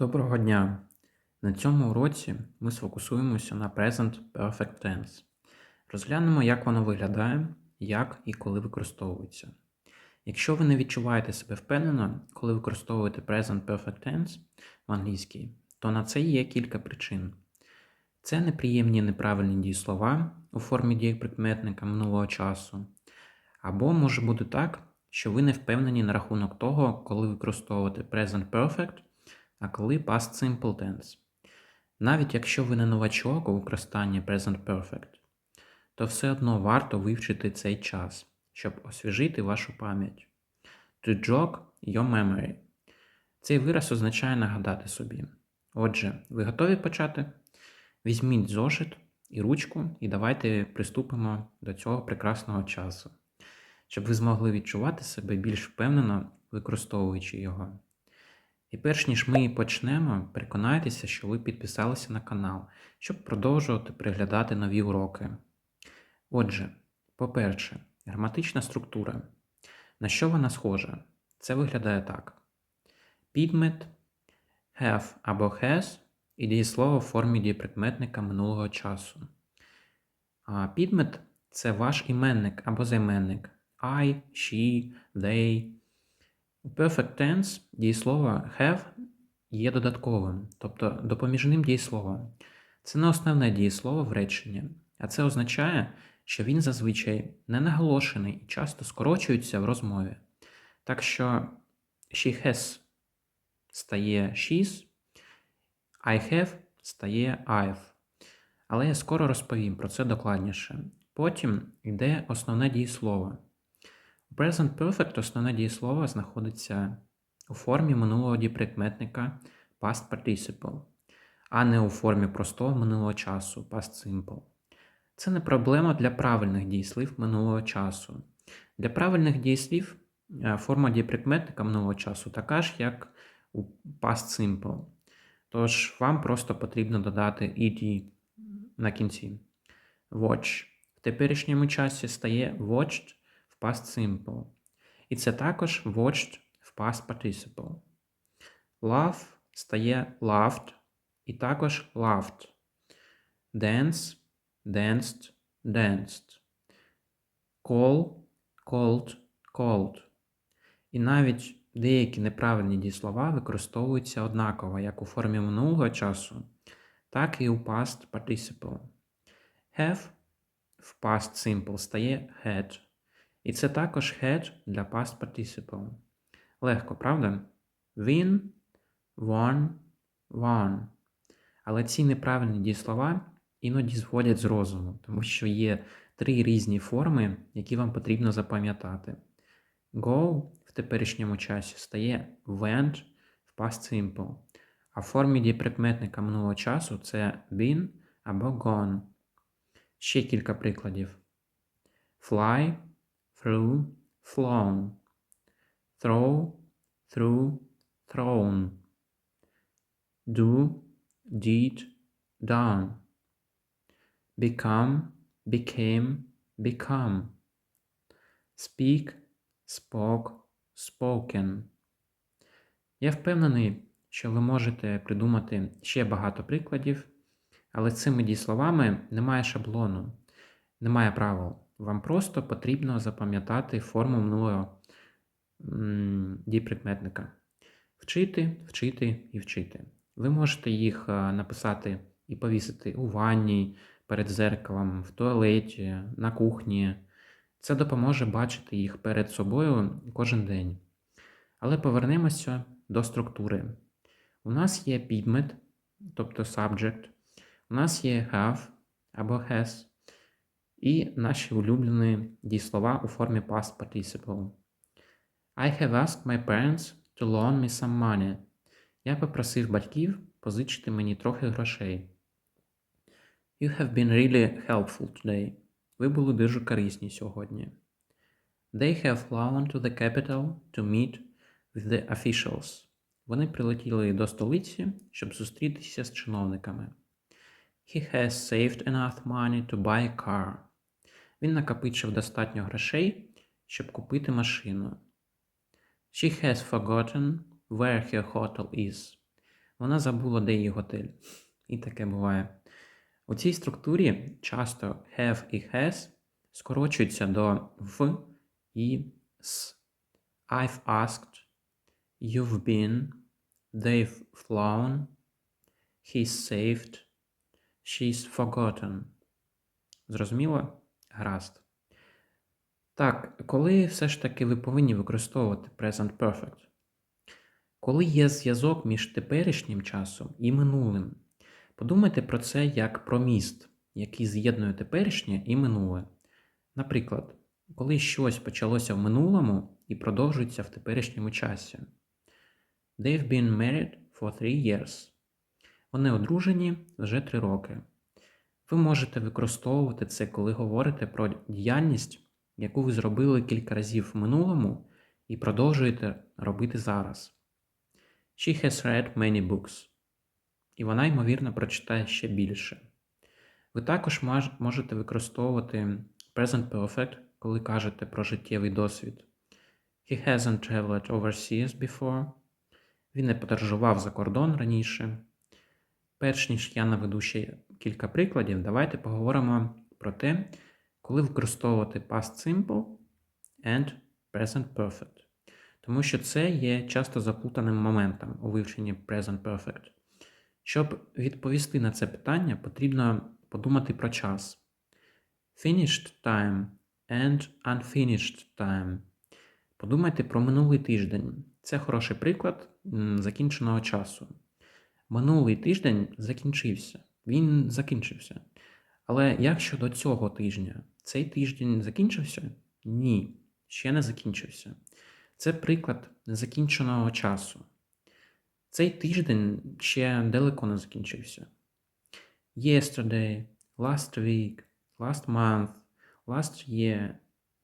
Доброго дня! На цьому уроці ми сфокусуємося на Present Perfect Tense. Розглянемо, як воно виглядає, як і коли використовується. Якщо ви не відчуваєте себе впевнено, коли використовуєте Present Perfect Tense в англійській, то на це є кілька причин. Це неприємні неправильні дієслова у формі дієприкметника минулого часу. Або може бути так, що ви не впевнені на рахунок того, коли використовувати Present Perfect а коли past simple tense. Навіть якщо ви не новачок у використанні present perfect, то все одно варто вивчити цей час, щоб освіжити вашу пам'ять. To jog your memory. Цей вираз означає нагадати собі. Отже, ви готові почати? Візьміть зошит і ручку, і давайте приступимо до цього прекрасного часу, щоб ви змогли відчувати себе більш впевнено, використовуючи його. І перш ніж ми почнемо, переконайтеся, що ви підписалися на канал, щоб продовжувати переглядати нові уроки. Отже, по-перше, граматична структура. На що вона схожа? Це виглядає так: підмет, have або has і дієслово в формі дієприкметника минулого часу. А підмет це ваш іменник або займенник I, she, they. У Perfect tense дієслово have є додатковим, тобто допоміжним дієсловом. Це не основне дієслово в реченні, а це означає, що він зазвичай не наголошений і часто скорочується в розмові. Так що she has стає she's, I have стає I've. Але я скоро розповім про це докладніше. Потім йде основне дієслово. Present Perfect основне дієслово знаходиться у формі минулого діприкметника Past Participle, а не у формі простого минулого часу Past Simple. Це не проблема для правильних дієслів минулого часу. Для правильних дієслів е, форма дієприкметника минулого часу така ж, як у Past Simple. Тож вам просто потрібно додати ed на кінці. Watch. В теперішньому часі стає watched past simple. І це також watched в past participle. Love стає loved і також loved. Dance, danced, danced. Call, called, called. І навіть деякі неправильні дієслова використовуються однаково як у формі минулого часу, так і у past participle. Have в past simple стає had. І це також had для past participle. Легко, правда? Win, won, won. Але ці неправильні дієслова іноді зводять з розуму, тому що є три різні форми, які вам потрібно запам'ятати. Go в теперішньому часі стає went в past simple. А в формі дієприкметника минулого часу це been або gone. Ще кілька прикладів. Fly through, flown, throw, through, thrown, do, did, done, become, became, become, speak, spoke, spoken. Я впевнений, що ви можете придумати ще багато прикладів, але цими дієсловами немає шаблону, немає правил. Вам просто потрібно запам'ятати форму минулого діприкметника. Вчити, вчити і вчити. Ви можете їх написати і повісити у ванні, перед зеркалом, в туалеті, на кухні. Це допоможе бачити їх перед собою кожен день. Але повернемося до структури. У нас є підмет, тобто subject, у нас є have або has. І наші улюблені дієслова у формі past participle. I have asked my parents to loan me some money. Я попросив батьків позичити мені трохи грошей. You have been really helpful today. Ви були дуже корисні сьогодні. They have flown to the capital to meet with the officials. Вони прилетіли до столиці, щоб зустрітися з чиновниками. He has saved enough money to buy a car. Він накопичив достатньо грошей, щоб купити машину. She has forgotten where her hotel is. Вона забула, де її готель. І таке буває. У цій структурі часто have і has скорочуються до в і с. I've asked, you've been, they've flown, he's saved, she's forgotten. Зрозуміло? Гаразд. Так, коли все ж таки ви повинні використовувати present perfect? Коли є зв'язок між теперішнім часом і минулим, подумайте про це як про міст, який з'єднує теперішнє і минуле. Наприклад, коли щось почалося в минулому і продовжується в теперішньому часі. They've been married for three years. Вони одружені вже три роки. Ви можете використовувати це, коли говорите про діяльність, яку ви зробили кілька разів в минулому і продовжуєте робити зараз. She has read many books. І вона, ймовірно, прочитає ще більше. Ви також можете використовувати present perfect, коли кажете про життєвий досвід. He hasn't traveled overseas before. Він не подорожував за кордон раніше. Перш ніж я наведу ще кілька прикладів, давайте поговоримо про те, коли використовувати past simple and present perfect. Тому що це є часто заплутаним моментом у вивченні present perfect. Щоб відповісти на це питання, потрібно подумати про час. Finished time and unfinished time. Подумайте про минулий тиждень. Це хороший приклад закінченого часу. Минулий тиждень закінчився. Він закінчився. Але як щодо цього тижня? Цей тиждень закінчився? Ні, ще не закінчився. Це приклад незакінченого часу. Цей тиждень ще далеко не закінчився. Yesterday, last week, last month, last year,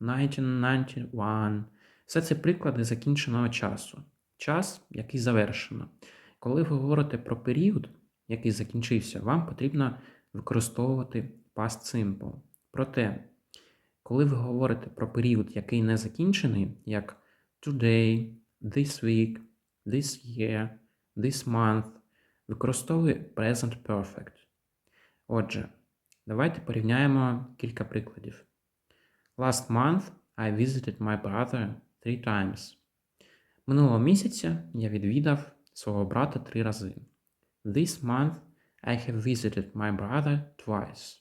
1991. Все це приклади закінченого часу. Час, який завершено. Коли ви говорите про період, який закінчився, вам потрібно використовувати past simple. Проте, коли ви говорите про період, який не закінчений, як today, this week, this year, this month, використовує present perfect. Отже, давайте порівняємо кілька прикладів. Last month I visited my brother three times. Минулого місяця я відвідав свого брата три рази. This month I have visited my brother twice.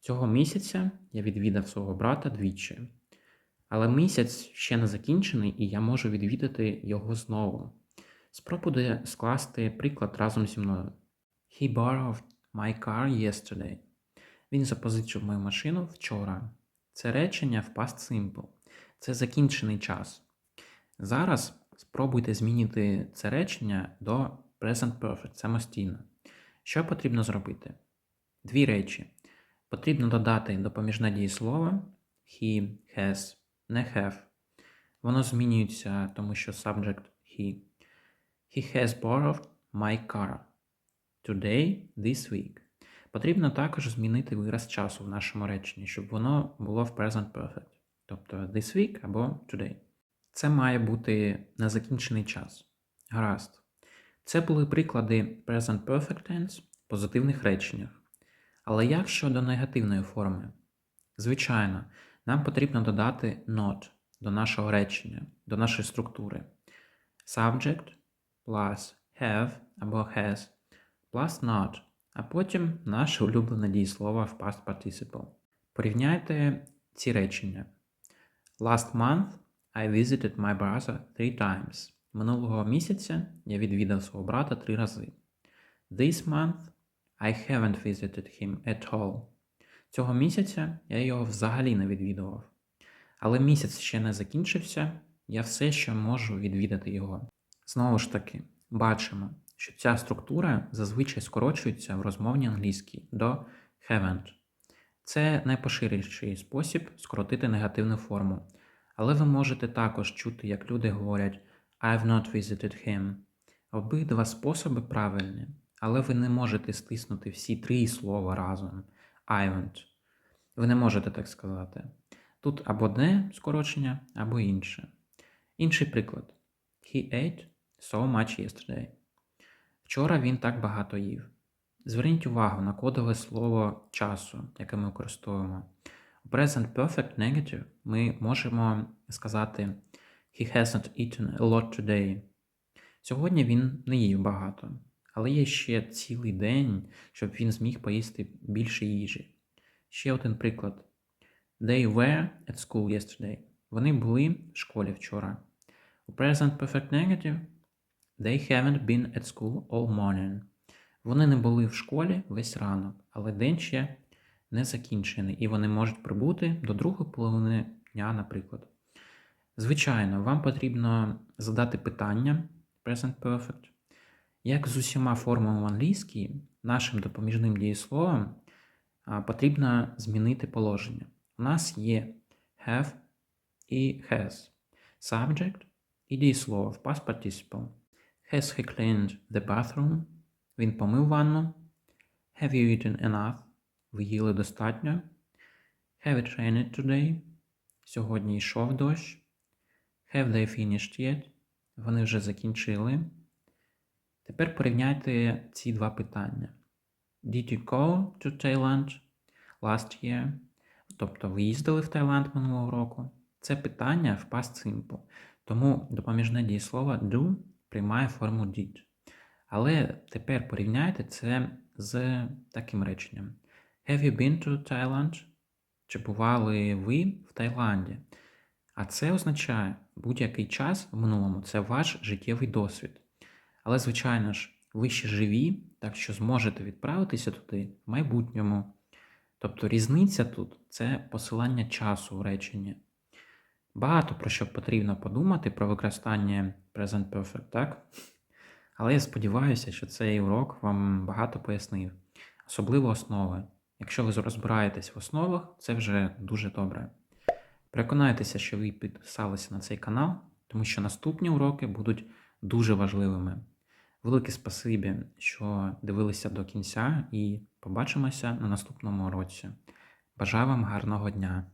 Цього місяця я відвідав свого брата двічі. Але місяць ще не закінчений, і я можу відвідати його знову. Спробуйте скласти приклад разом зі мною. He borrowed my car yesterday. Він запозичив мою машину вчора. Це речення в past simple. Це закінчений час. Зараз спробуйте змінити це речення до present perfect самостійно. Що потрібно зробити? Дві речі. Потрібно додати допоміжне дієслово he, has, не have. Воно змінюється, тому що subject he. He has borrowed my car. Today, this week. Потрібно також змінити вираз часу в нашому реченні, щоб воно було в present perfect. Тобто this week або today. Це має бути незакінчений час. Гаразд. Це були приклади present perfect tense позитивних реченнях. Але як щодо негативної форми? Звичайно, нам потрібно додати not до нашого речення, до нашої структури. Subject plus have або has plus not, а потім наше улюблене дієслово в past participle. Порівняйте ці речення. Last month I visited my brother three times. Минулого місяця я відвідав свого брата три рази. This month I haven't visited him at all. Цього місяця я його взагалі не відвідував. Але місяць ще не закінчився, я все ще можу відвідати його. Знову ж таки, бачимо, що ця структура зазвичай скорочується в розмовній англійській до haven't. Це найпоширеніший спосіб скоротити негативну форму. Але ви можете також чути, як люди говорять I've not visited him. Обидва способи правильні, але ви не можете стиснути всі три слова разом. I Ви не можете так сказати. Тут або одне скорочення, або інше. Інший приклад. He ate so much yesterday. Вчора він так багато їв. Зверніть увагу на кодове слово часу, яке ми використовуємо. У Present Perfect Negative ми можемо сказати He hasn't eaten a lot today. Сьогодні він не їв багато, але є ще цілий день, щоб він зміг поїсти більше їжі. Ще один приклад. They were at school yesterday. Вони були в школі вчора. У Present Perfect Negative They haven't been at school all morning. Вони не були в школі весь ранок, але день ще не закінчений, і вони можуть прибути до другої половини дня, наприклад. Звичайно, вам потрібно задати питання Present Perfect. Як з усіма формами в англійській, нашим допоміжним дієсловом потрібно змінити положення. У нас є have і has, subject і дієслово в past participle. Has he cleaned the bathroom? Він помив ванну. Have you eaten enough? Ви їли достатньо. Have it rained today? Сьогодні йшов дощ. Have they finished yet? Вони вже закінчили. Тепер порівняйте ці два питання. Did you go to Thailand last year? Тобто ви їздили в Таїланд минулого року. Це питання в past simple. Тому допоміжне дієслово do приймає форму did. Але тепер порівняйте це з таким реченням. Have you been to Thailand? Чи бували ви в Таїланді? А це означає будь-який час в минулому це ваш життєвий досвід. Але, звичайно ж, ви ще живі, так що зможете відправитися туди в майбутньому. Тобто різниця тут це посилання часу в реченні. Багато про що потрібно подумати про використання Present Perfect, так? Але я сподіваюся, що цей урок вам багато пояснив, особливо основи. Якщо ви розбираєтесь в основах, це вже дуже добре. Переконайтеся, що ви підписалися на цей канал, тому що наступні уроки будуть дуже важливими. Велике спасибі, що дивилися до кінця, і побачимося на наступному уроці. Бажаю вам гарного дня!